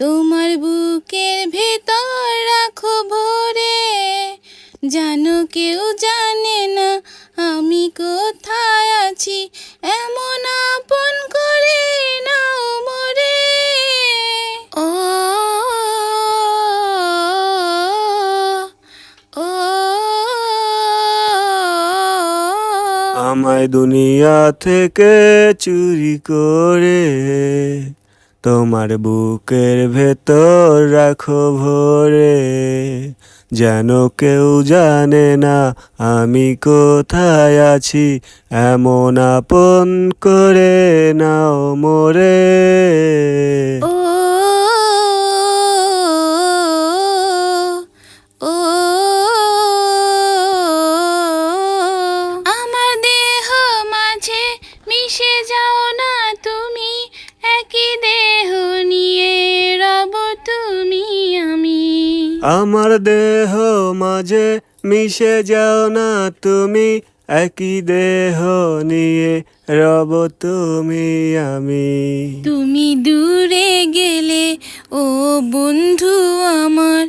তোমার বুকের ভেতর রাখো ভরে। জানো কেউ জানে না আমি কোথায় আছি। এমন আপন করে নাও মরে। ও আমায় দুনিয়া থেকে চুরি করে তোমার বুকের ভেতর রাখো ভরে। যেন কেউ জানে না আমি কোথায় আছি, এমন আপন করে নাও মোরে। আমার দেহ মাঝে মিশে যাও না তুমি, একই দেহ নিয়ে রব তুমি আমি। তুমি দূরে গেলে, ও বন্ধু আমার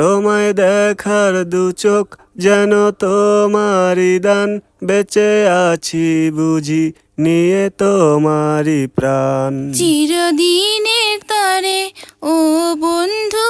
তোমায় দেখার দু চোখ যেন তোমারি দান। বেঁচে আছি বুঝি, নিয়ে তোমারি প্রাণ। চিরদিনের তারে, ও বন্ধু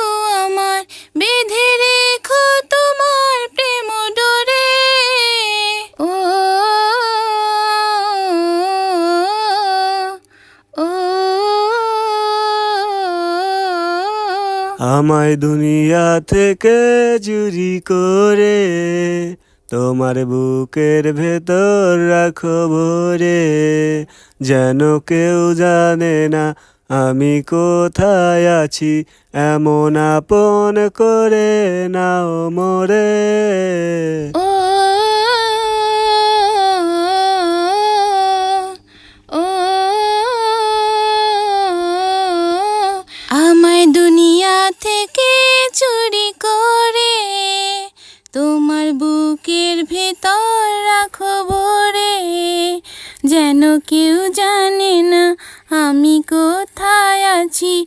আমায় দুনিয়া থেকে চুরি করে তোমার বুকের ভেতর রাখো ভরে। যেন কেউ জানে না আমি কোথায় আছি, এমন আপন করে নাও মোরে। থেকে চুরি করে? তোমার বুকের ভেতর রাখো ভরে। যেন কেউ জানে না আমি কোথায় আছি।